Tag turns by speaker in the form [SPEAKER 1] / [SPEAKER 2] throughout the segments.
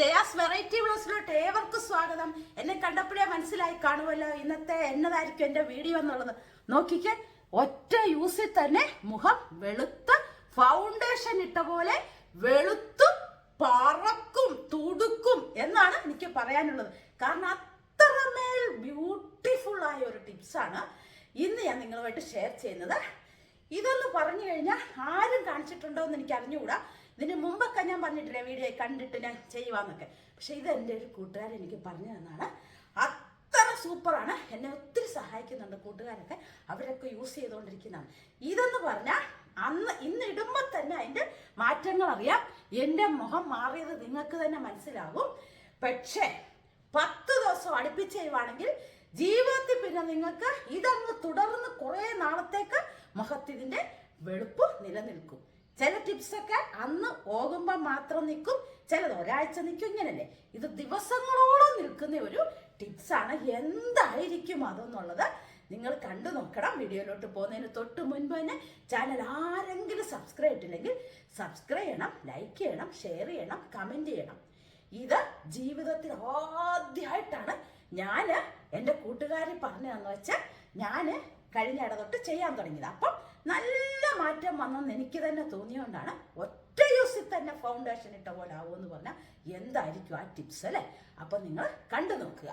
[SPEAKER 1] Jaya's variety ബ്ലോസിലോട്ട് ഏവർക്കും സ്വാഗതം. എന്നെ കണ്ടപ്പോഴേ മനസ്സിലായി കാണുമല്ലോ ഇന്നത്തെ എന്നതായിരിക്കും എന്റെ വീഡിയോ എന്നുള്ളത്. നോക്കിക്കേ ഒറ്റ യൂസിൽ തന്നെ മുഖം വെളുത്ത ഫൗണ്ടേഷൻ ഇട്ട പോലെ വെളുത്തു പറക്കും തുടുക്കും എന്നാണ് എനിക്ക് പറയാനുള്ളത്. കാരണം അത്രമേൽ ബ്യൂട്ടിഫുൾ ആയ ഒരു ടിപ്സാണ് ഇന്ന് ഞാൻ നിങ്ങളുമായിട്ട് ഷെയർ ചെയ്യുന്നത്. ഇതൊന്ന് പറഞ്ഞു കഴിഞ്ഞാൽ ആരും കാണിച്ചിട്ടുണ്ടോ എന്ന് എനിക്ക് അറിഞ്ഞുകൂടാ ഇതിന് മുമ്പൊക്കെ ഞാൻ പറഞ്ഞിട്ടില്ലേ വീഡിയോ കണ്ടിട്ട് ഞാൻ ചെയ്യുവാന്നൊക്കെ. പക്ഷെ ഇത് എന്റെ ഒരു കൂട്ടുകാരൻ എനിക്ക് പറഞ്ഞു തന്നാണ് അത്ര സൂപ്പറാണ്. എന്നെ ഒത്തിരി സഹായിക്കുന്നുണ്ട് കൂട്ടുകാരൊക്കെ. അവരൊക്കെ യൂസ് ചെയ്തുകൊണ്ടിരിക്കുന്നതാണ്. ഇതെന്ന് പറഞ്ഞാൽ അന്ന് ഇന്ന് ഇടുമ്പോൾ തന്നെ അതിന്റെ മാറ്റങ്ങൾ അറിയാം എന്റെ മുഖം മാറിയത് നിങ്ങൾക്ക് തന്നെ മനസ്സിലാകും. പക്ഷേ പത്ത് ദിവസം അടുപ്പിച്ച് ചെയ്യുവാണെങ്കിൽ ജീവിതത്തിൽ പിന്നെ നിങ്ങൾക്ക് ഇതങ്ങ് തുടർന്ന് കുറേ നാളത്തേക്ക് മുഖത്തിതിന്റെ വെളുപ്പ് നിലനിൽക്കും. ചില ടിപ്സ് ഒക്കെ അന്ന് പോകുമ്പോൾ മാത്രം നിൽക്കും ചിലത് ഒരാഴ്ച നിൽക്കും ഇങ്ങനല്ലേ. ഇത് ദിവസങ്ങളോളം നിൽക്കുന്ന ഒരു ടിപ്സാണ്. എന്തായിരിക്കും അതെന്നുള്ളത് നിങ്ങൾ കണ്ടു നോക്കണം. വീഡിയോയിലോട്ട് പോകുന്നതിന് തൊട്ട് മുൻപ് തന്നെ ചാനൽ ആരെങ്കിലും സബ്സ്ക്രൈബ് ഇട്ടില്ലെങ്കിൽ സബ്സ്ക്രൈബ് ചെയ്യണം ലൈക്ക് ചെയ്യണം ഷെയർ ചെയ്യണം കമന്റ് ചെയ്യണം. ഇത് ജീവിതത്തിൽ ആദ്യമായിട്ടാണ് ഞാൻ എന്റെ കൂട്ടുകാരി പറഞ്ഞതെന്ന് വെച്ചാൽ ഞാൻ കഴിഞ്ഞ ഇട തൊട്ട് ചെയ്യാൻ തുടങ്ങിയത്. അപ്പം നല്ല മാറ്റം വന്നെന്ന് എനിക്ക് തന്നെ തോന്നിയോണ്ടാണ് ഒറ്റ യൂസിൽ തന്നെ ഫൗണ്ടേഷൻ ഇട്ട പോലെ ആവുമെന്ന് പറഞ്ഞാൽ എന്തായിരിക്കും ആ ടിപ്സ് അല്ലേ? അപ്പം നിങ്ങൾ കണ്ടു നോക്കുക.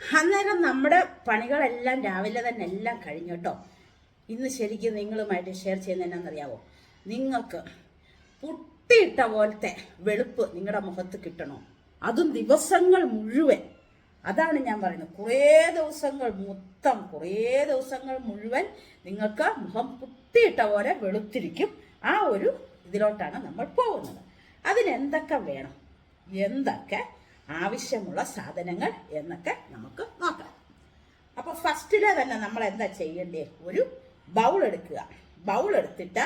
[SPEAKER 1] അന്നേരം നമ്മുടെ പണികളെല്ലാം രാവിലെ തന്നെ എല്ലാം കഴിഞ്ഞു കേട്ടോ. ഇന്ന് ശരിക്കും നിങ്ങളുമായിട്ട് ഷെയർ ചെയ്യുന്ന എന്നാണെന്നറിയാവോ? നിങ്ങൾക്ക് പുട്ടിയിട്ട പോലത്തെ വെളുപ്പ് നിങ്ങളുടെ മുഖത്ത് കിട്ടണോ. അതും ദിവസങ്ങൾ മുഴുവൻ. അതാണ് ഞാൻ പറയുന്നത്. കുറേ ദിവസങ്ങൾ മൊത്തം കുറേ ദിവസങ്ങൾ മുഴുവൻ നിങ്ങൾക്ക് മുഖം കുത്തിയിട്ട പോലെ വെളുത്തിരിക്കും ആ ഒരു ഇതിലോട്ടാണ് നമ്മൾ പോകുന്നത്. അതിനെന്തൊക്കെ വേണം? എന്തൊക്കെ ആവശ്യമുള്ള സാധനങ്ങൾ എന്നൊക്കെ നമുക്ക് നോക്കാം. അപ്പൊ ഫസ്റ്റിലെ തന്നെ നമ്മൾ എന്താ ചെയ്യേണ്ടേ? ഒരു ബൗൾ എടുക്കുക. ബൗൾ എടുത്തിട്ട്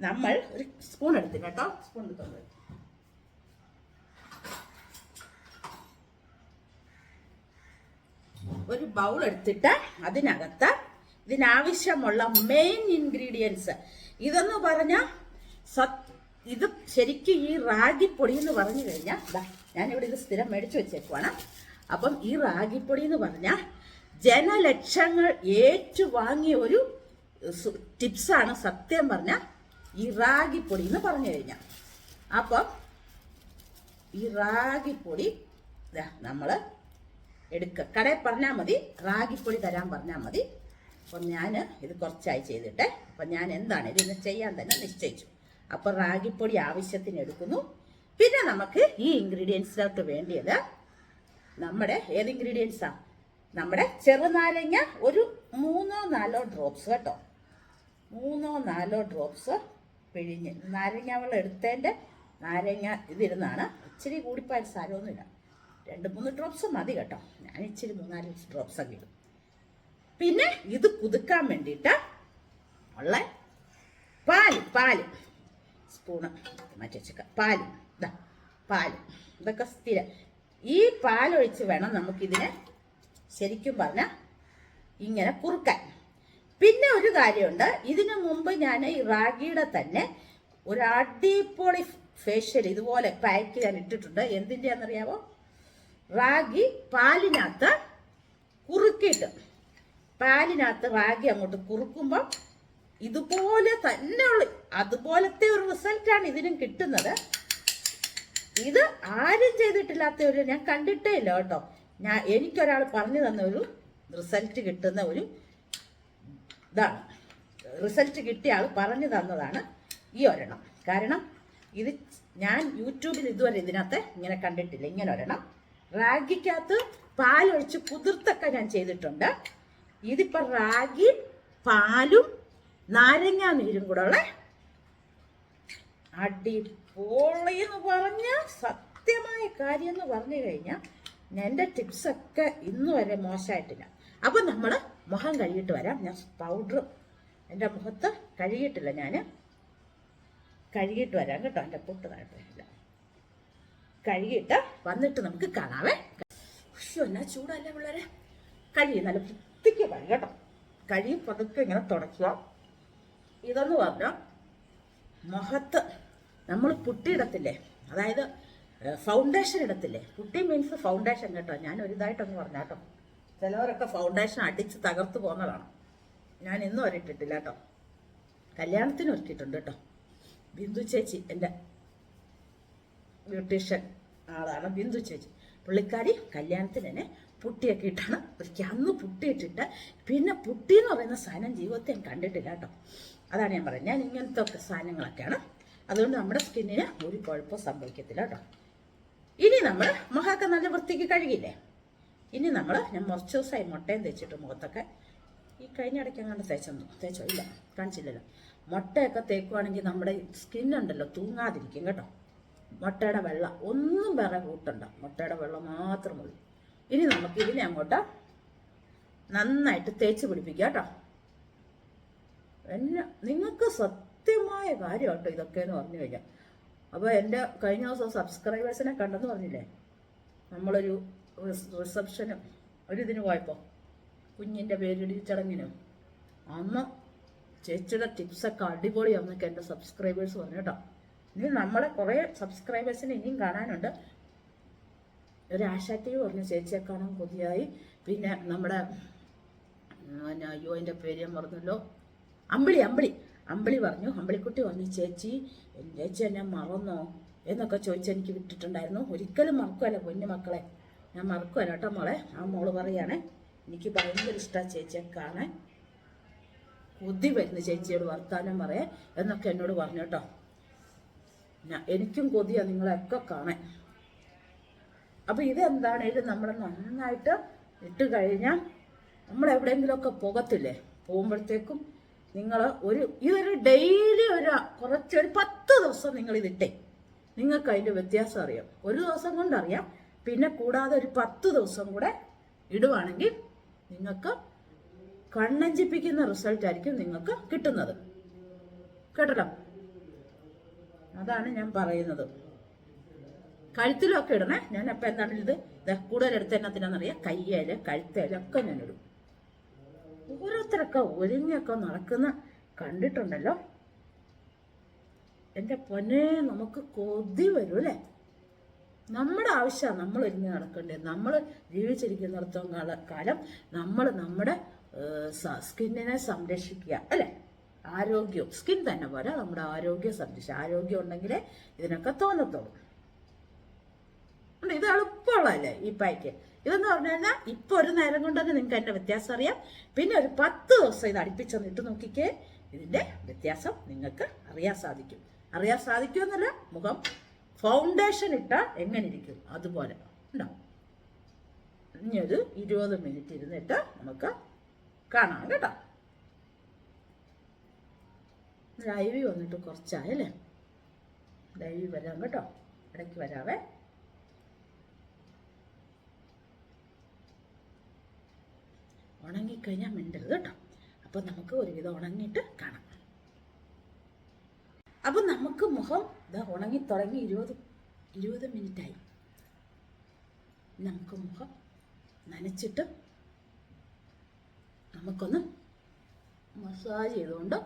[SPEAKER 1] നമ്മൾ ഒരു സ്പൂൺ എടുത്തിട്ട് സ്പൂൺ എടുത്തോണ്ട് ഒരു ബൗൾ എടുത്തിട്ട് അതിനകത്ത് ഇതിനാവശ്യമുള്ള മെയിൻ ഇൻഗ്രീഡിയൻസ് ഇതെന്ന് പറഞ്ഞാൽ ഇത് ശരിക്കും ഈ റാഗിപ്പൊടി എന്ന് പറഞ്ഞു കഴിഞ്ഞാൽ ഞാനിവിടെ ഇത് സ്ഥിരം മേടിച്ചു വെച്ചേക്കുവാണ്. അപ്പം ഈ റാഗിപ്പൊടി എന്ന് പറഞ്ഞാൽ ജനലക്ഷങ്ങൾ ഏറ്റുവാങ്ങിയ ഒരു ടിപ്സാണ് സത്യം പറഞ്ഞ ഈ റാഗിപ്പൊടി എന്ന് പറഞ്ഞു കഴിഞ്ഞാൽ അപ്പം ഈ റാഗിപ്പൊടി നമ്മൾ എടുക്കുക കടയിൽ പറഞ്ഞാൽ മതി. റാഗിപ്പൊടി തരാൻ പറഞ്ഞാൽ മതി. അപ്പം ഞാൻ ഇത് കുറച്ചായി ചെയ്തിട്ടെ. അപ്പം ഞാൻ എന്താണ്? ഇതിന് ചെയ്യാൻ തന്നെ നിശ്ചയിച്ചു. അപ്പം റാഗിപ്പൊടി ആവശ്യത്തിന് എടുക്കുന്നു. പിന്നെ നമുക്ക് ഈ ഇൻഗ്രീഡിയൻസിലോട്ട് വേണ്ടിയത് നമ്മുടെ ഏത് ഇൻഗ്രീഡിയൻസാ? നമ്മുടെ ചെറുനാരങ്ങ ഒരു മൂന്നോ നാലോ ഡ്രോപ്സ് കേട്ടോ. മൂന്നോ നാലോ ഡ്രോപ്സ് പിഴിഞ്ഞ്. നാരങ്ങ വെള്ളം എടുത്തതിന്റെ നാരങ്ങ ഇതിരുന്നാണ്. ഇച്ചിരി കൂടിപ്പോയാൽ സാരമൊന്നുമില്ല. രണ്ട് മൂന്ന് ഡ്രോപ്സ് മതി കേട്ടോ. ഞാൻ ഇച്ചിരി മൂന്നാൽ ഡ്രോപ്സ് ഒക്കെ ഇടും. പിന്നെ ഇത് കുതുക്കാൻ വേണ്ടിയിട്ട് ഉള്ള പാൽ പാൽ. സ്പൂണ് മാറ്റി വെച്ചേക്കാം പാൽ. ഇതാ പാൽ. ഇതൊക്കെ സ്ഥിരം. ഈ പാലൊഴിച്ച് വേണം നമുക്കിതിനെ ശരിക്കും പറഞ്ഞാൽ ഇങ്ങനെ കുറുക്കാൻ. പിന്നെ ഒരു കാര്യമുണ്ട്. ഇതിനു മുമ്പ് ഞാൻ ഈ റാഗിയുടെ തന്നെ ഒരു അടിപൊളി ഫേഷ്യൽ ഇതുപോലെ പാക്ക് ഞാൻ ഇട്ടിട്ടുണ്ട്. എന്തിന്റെയാണെന്നറിയാമോ റാഗി പാലിനകത്ത് കുറുക്കിയിട്ട്. പാലിനകത്ത് റാഗി അങ്ങോട്ട് കുറുക്കുമ്പം ഇതുപോലെ തന്നെ ഉള്ള. അതുപോലത്തെ ഒരു റിസൾട്ടാണ് ഇതിനും കിട്ടുന്നത്. ഇത് ആരും ചെയ്തിട്ടില്ലാത്ത ഒരു ഞാൻ കണ്ടിട്ടേ ഇല്ല കേട്ടോ. ഞാൻ എനിക്കൊരാൾ പറഞ്ഞു തന്ന ഒരു റിസൾട്ട് കിട്ടുന്ന ഒരു ഇതാണ് റിസൾട്ട് കിട്ടിയ ആൾ പറഞ്ഞു തന്നതാണ് ഈ ഒരെണ്ണം. കാരണം ഇത് ഞാൻ യൂട്യൂബിൽ ഇതുവരെ ഇതിനകത്ത് ഇങ്ങനെ കണ്ടിട്ടില്ല. ഇങ്ങനെ ഒരെണ്ണം. റാഗിക്കകത്ത് പാലൊഴിച്ച് കുതിർത്തൊക്കെ ഞാൻ ചെയ്തിട്ടുണ്ട്. ഇതിപ്പോൾ റാഗി പാലും നാരങ്ങാ നീരും കൂടെ ഉള്ള. അടിപൊളി എന്ന് പറഞ്ഞ സത്യമായ കാര്യം എന്ന് പറഞ്ഞു കഴിഞ്ഞാൽ എന്റെ ടിപ്സൊക്കെ ഇന്ന് വരെ മോശമായിട്ടില്ല. അപ്പം നമ്മൾ മുഖം കഴുകിയിട്ട് വരാം. ഞാൻ പൗഡർ എന്റെ മുഖത്ത് കഴുകിയിട്ടില്ല ഞാൻ കഴുകിയിട്ട് വരാം കേട്ടോ. എന്റെ പൊട്ട് താഴ്ത്തില്ല കഴുകിയിട്ട് വന്നിട്ട് നമുക്ക് കാണാവേ. ഉയ്യോ, എന്നാ ചൂടല്ലേ പിള്ളേരെ? കഴുകി നല്ല വൃത്തിക്ക് കഴുകട്ടോ കേട്ടോ. കഴുകി പതുക്കെ ഇങ്ങനെ തുടയ്ക്കുക. ഇതെന്ന് പറഞ്ഞാൽ മുഖത്ത് നമ്മൾ പുട്ടിയിടത്തില്ലേ അതായത് ഫൗണ്ടേഷൻ ഇടത്തില്ലേ? പുട്ടി മീൻസ് ഫൗണ്ടേഷൻ കേട്ടോ. ഞാൻ ഒരിതായിട്ടൊന്ന് പറഞ്ഞാട്ടോ ചിലവരൊക്കെ ഫൗണ്ടേഷൻ അടിച്ച് തകർത്ത് പോകുന്നതാണ്. ഞാൻ ഇന്നും ഒരിട്ടിട്ടില്ല കേട്ടോ. കല്യാണത്തിന് ഒരുക്കിയിട്ടുണ്ട് കേട്ടോ. ബിന്ദു ചേച്ചി എന്റെ ബ്യൂട്ടീഷ്യൻ ആളാണ്. ബിന്ദു ചേച്ചി. പുള്ളിക്കാരി കല്യാണത്തിന് തന്നെ പുട്ടിയൊക്കെ ഇട്ടാണ് ഒരിക്കൽ അന്ന് പുട്ടിയിട്ടിട്ട് പിന്നെ പുട്ടി എന്ന് പറയുന്ന സാധനം ജീവിതത്തിൽ ഞാൻ കണ്ടിട്ടില്ല കേട്ടോ. അതാണ് ഞാൻ പറയുന്നത്. ഞാൻ ഇങ്ങനത്തെ ഒക്കെ സാധനങ്ങളൊക്കെയാണ്. അതുകൊണ്ട് നമ്മുടെ സ്കിന്നിന് ഒരു കുഴപ്പം സംഭവിക്കത്തില്ല കേട്ടോ. ഇനി നമ്മൾ മുഖമൊക്കെ നല്ല വൃത്തിക്ക് കഴുകില്ലേ ഇനി നമ്മൾ ഞാൻ കുറച്ച് ദിവസമായി മുട്ടയും തേച്ചിട്ട് മുഖത്തൊക്കെ ഈ കഴിഞ്ഞ ഇടയ്ക്ക് തേച്ചു തേച്ചോ? ഇല്ല കാണിച്ചില്ലല്ലോ. മുട്ടയൊക്കെ തേക്കുവാണെങ്കിൽ നമ്മുടെ സ്കിന്നുണ്ടല്ലോ തൂങ്ങാതിരിക്കും കേട്ടോ. മുട്ടയുടെ വെള്ളം ഒന്നും വേറെ കൂട്ടണ്ട. മുട്ടയുടെ വെള്ളം മാത്രം മതി. ഇനി നമുക്ക് ഇതിനെ അങ്ങോട്ട് നന്നായിട്ട് തേച്ച് പിടിപ്പിക്കാം കേട്ടോ. എന്നെ നിങ്ങൾക്ക് സത്യമായ കാര്യം കേട്ടോ ഇതൊക്കെ എന്ന് പറഞ്ഞു കഴിഞ്ഞാൽ. അപ്പോൾ എന്റെ കഴിഞ്ഞ ദിവസം സബ്സ്ക്രൈബേഴ്സിനെ കണ്ടെന്ന് പറഞ്ഞില്ലേ? നമ്മളൊരു റിസപ്ഷനും ഒരു ഇതിന് പോയപ്പോൾ കുഞ്ഞിന്റെ പേരിടി ചടങ്ങിനും അന്ന് ചേച്ചിയുടെ ടിപ്സൊക്കെ അടിപൊളിയാണെന്നൊക്കെ എന്റെ സബ്സ്ക്രൈബേഴ്സ് പറഞ്ഞു കേട്ടോ. ഇനി നമ്മളെ കുറേ സബ്സ്ക്രൈബേഴ്സിന് ഇനിയും കാണാനുണ്ട്. ഒരു ആശാ ടി വി പറഞ്ഞു ചേച്ചിയെ കാണാൻ കൊതിയായി. പിന്നെ നമ്മുടെ പിന്നെ അയ്യോ എന്റെ പേര് ഞാൻ പറഞ്ഞല്ലോ അമ്പിളി അമ്പിളി. അമ്പിളി പറഞ്ഞു അമ്പിളിക്കുട്ടി പറഞ്ഞു ചേച്ചി ചേച്ചി എന്നെ മറന്നോ? എന്നൊക്കെ ചോദിച്ച് എനിക്ക് വിട്ടിട്ടുണ്ടായിരുന്നു. ഒരിക്കലും മറക്കുമല്ല പൊന്നു മക്കളെ. ഞാൻ മറക്കുമല്ല കേട്ടോ മോളെ. ആ മോൾ പറയാണ് എനിക്ക് ഭയങ്കര ഇഷ്ടമാണ് ചേച്ചിയെ കാണാൻ. കൊതി വരുന്നു ചേച്ചിയോട് വർത്താനം പറയാൻ എന്നൊക്കെ എന്നോട് പറഞ്ഞു കേട്ടോ. എനിക്കും കൊതിയാണ് നിങ്ങളെയൊക്കെ കാണാൻ. അപ്പൊ ഇതെന്താണ്? ഇത് നമ്മൾ നന്നായിട്ട് ഇട്ട് കഴിഞ്ഞാൽ നമ്മൾ എവിടെയെങ്കിലുമൊക്കെ പോകത്തില്ലേ? പോകുമ്പോഴത്തേക്കും നിങ്ങൾ ഒരു ഇതൊരു ഡെയിലി ഒരു കുറച്ചൊരു പത്ത് ദിവസം നിങ്ങൾ ഇതിട്ടേ നിങ്ങൾക്ക് അതിന്റെ വ്യത്യാസം അറിയാം. ഒരു ദിവസം കൊണ്ടറിയാം. പിന്നെ കൂടാതെ ഒരു പത്ത് ദിവസം കൂടെ ഇടുവാണെങ്കിൽ നിങ്ങൾക്ക് കണ്ണഞ്ചിപ്പിക്കുന്ന റിസൾട്ട് ആയിരിക്കും നിങ്ങൾക്ക് കിട്ടുന്നത്. കേട്ടല്ലോ? അതാണ് ഞാൻ പറയുന്നത്. കഴുത്തിലൊക്കെ ഇടണേ. ഞാൻ അപ്പം എന്താണ് ഇത് കൂടുതൽ എടുത്ത് എന്നതിനാണെന്നറിയാം കയ്യേൽ കഴുത്തേൽ ഒക്കെ ഞാൻ ഇടും ഓരോരുത്തരൊക്കെ ഒരുങ്ങിയൊക്കെ നടക്കുന്ന കണ്ടിട്ടുണ്ടല്ലോ? എന്റെ പൊന്നെ നമുക്ക് കൊതി വരും അല്ലേ? നമ്മുടെ ആവശ്യമാണ് നമ്മൾ ഒരുങ്ങി നടക്കേണ്ടത്. നമ്മൾ ജീവിച്ചിരിക്കുന്നിടത്തോളം കാലം നമ്മൾ നമ്മുടെ സ്കിന്നിനെ സംരക്ഷിക്കുക അല്ലേ? ആരോഗ്യം. സ്കിൻ തന്നെ പോലെ നമ്മുടെ ആരോഗ്യം സംരക്ഷിക്കുക ആരോഗ്യം ഉണ്ടെങ്കിലേ ഇതിനൊക്കെ തോന്നത്തുള്ളൂ. ഇത് എളുപ്പമുള്ളതല്ലേ ഈ പായ്ക്ക് ഇതെന്ന് പറഞ്ഞു കഴിഞ്ഞാൽ ഇപ്പൊ ഒരു നേരം കൊണ്ട് നിങ്ങൾക്ക് അതിന്റെ വ്യത്യാസം അറിയാം. പിന്നെ ഒരു പത്ത് ദിവസം ഇത് അടുപ്പിച്ചൊന്ന് നോക്കിക്കേ. ഇതിന്റെ വ്യത്യാസം നിങ്ങൾക്ക് അറിയാൻ സാധിക്കും. അറിയാൻ സാധിക്കുമെന്നല്ല മുഖം ഫൗണ്ടേഷൻ ഇട്ട എങ്ങനെ ഇരിക്കും? അതുപോലെ. ഉണ്ടാവും ഇനി ഒരു ഇരുപത് മിനിറ്റ് ഇരുന്നിട്ട് നമുക്ക് കാണാം കേട്ടോ. ലൈവ് വന്നിട്ട് കുറച്ചായല്ലേ ലൈവ് വരാം കേട്ടോ. ഇടയ്ക്ക് വരാവേ. ഉണങ്ങിക്കഴിഞ്ഞാൽ മിണ്ടരുത് കേട്ടോ. അപ്പൊ നമുക്ക് ഒരുവിധം ഉണങ്ങിയിട്ട് കാണാം. അപ്പൊ നമുക്ക് മുഖം ഇതാ ഉണങ്ങി തുടങ്ങി ഇരുപത് ഇരുപത് മിനിറ്റായി. നമുക്ക് മുഖം നനച്ചിട്ട് നമുക്കൊന്ന് മസാജ് ചെയ്തുകൊണ്ട്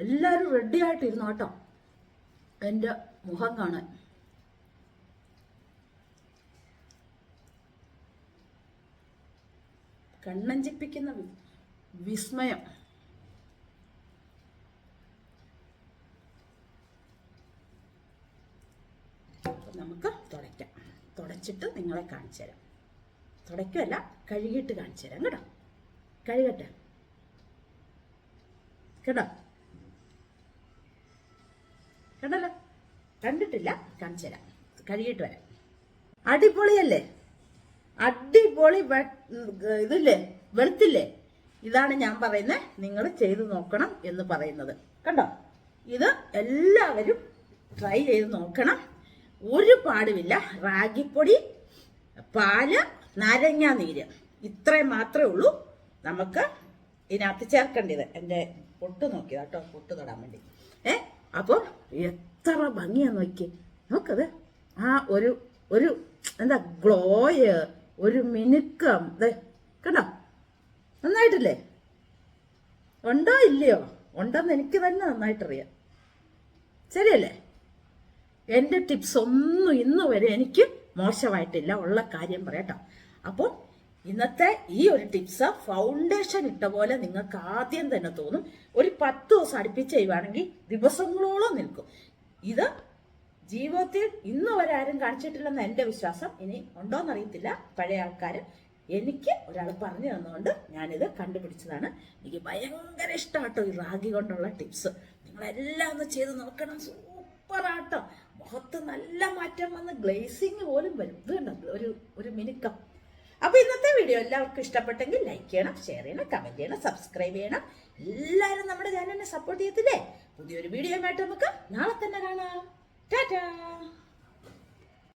[SPEAKER 1] എല്ലാവരും റെഡി ആയിട്ടിരുന്നു കേട്ടോ. എന്റെ മുഖം കാണാൻ. കണ്ണഞ്ചിപ്പിക്കുന്ന വിസ്മയം. നമുക്ക് തുടയ്ക്കാം. തുടച്ചിട്ട് നിങ്ങളെ കാണിച്ചു തരാം. തുടയ്ക്കുമല്ല കഴുകിയിട്ട് കാണിച്ചു തരാം. കേട്ടോ? കഴുകട്ടെ? കേട്ടോ? കണ്ടല്ലോ? കണ്ടിട്ടില്ല? കാണിച്ചു തരാം. കഴുകിയിട്ട് വരാം. അടിപൊളിയല്ലേ? അടിപൊളി ഇതില്ലേ? വെളുത്തില്ലേ? ഇതാണ് ഞാൻ പറയുന്നത് നിങ്ങൾ ചെയ്തു നോക്കണം എന്ന് പറയുന്നത്. കണ്ടോ? ഇത് എല്ലാവരും ട്രൈ ചെയ്ത് നോക്കണം. ഒരു പാടുമില്ല റാഗിപ്പൊടി പാൽ നാരങ്ങ നീര്. ഇത്രയും മാത്രമേ ഉള്ളൂ. നമുക്ക് ഇതിനകത്ത് ചേർക്കേണ്ടത്. എന്റെ പൊട്ട് നോക്കിയതാട്ടോ പൊട്ട് തൊടാൻ വേണ്ടി. ഏ? അപ്പോൾ എത്ര ഭംഗിയാ നോക്കി നോക്കത്. ആ ഒരു ഒരു എന്താ ഗ്ലോയ് ഒരു മിനുക്കം. ദേ കണ്ടോ? നന്നായിട്ടില്ലേ? ഉണ്ടോ ഇല്ലയോ? ഉണ്ടെന്ന് എനിക്ക് തന്നെ നന്നായിട്ടറിയാം. ശരിയല്ലേ? എന്റെ ടിപ്സ് ഒന്നും ഇന്നുവരെ എനിക്ക് മോശമായിട്ടില്ല. ഉള്ള കാര്യം പറയട്ടോ. അപ്പോൾ ഇന്നത്തെ ഈ ഒരു ടിപ്സ് ഫൗണ്ടേഷൻ ഇട്ട പോലെ നിങ്ങൾക്ക് ആദ്യം തന്നെ തോന്നും. ഒരു പത്ത് ദിവസം അടുപ്പിച്ച് ചെയ്യുവാണെങ്കിൽ ദിവസങ്ങളോളം നിൽക്കും. ഇത് ജീവിതത്തിൽ ഇന്ന് വരെ ആരും കാണിച്ചിട്ടില്ലെന്ന് എന്റെ വിശ്വാസം ഇനി ഉണ്ടോയെന്നറിയത്തില്ല പഴയ ആൾക്കാർ എനിക്ക് ഒരാൾ പറഞ്ഞു തന്നുകൊണ്ട് ഞാനിത് കണ്ടുപിടിച്ചതാണ്. എനിക്ക് ഭയങ്കര ഇഷ്ടമാട്ടോ ഈ റാഗി കൊണ്ടുള്ള ടിപ്സ് നിങ്ങളെല്ലാം ഒന്ന് ചെയ്ത് നോക്കണം. സൂപ്പറാട്ടോ മുഖത്ത് നല്ല മാറ്റം വന്ന് ഗ്ലേസിങ് പോലും വരും. ഇത് ഒരു ഒരു മിനുക്കം അപ്പൊ ഇന്നത്തെ വീഡിയോ എല്ലാവർക്കും ഇഷ്ടപ്പെട്ടെങ്കിൽ ലൈക്ക് ചെയ്യണം ഷെയർ ചെയ്യണം കമന്റ് ചെയ്യണം സബ്സ്ക്രൈബ് ചെയ്യണം. എല്ലാവരും നമ്മുടെ ചാനലിനെ സപ്പോർട്ട് ചെയ്യത്തില്ലേ? പുതിയൊരു വീഡിയോ ആയിട്ട് നമുക്ക് നാളെ തന്നെ കാണാം. ടാറ്റാ!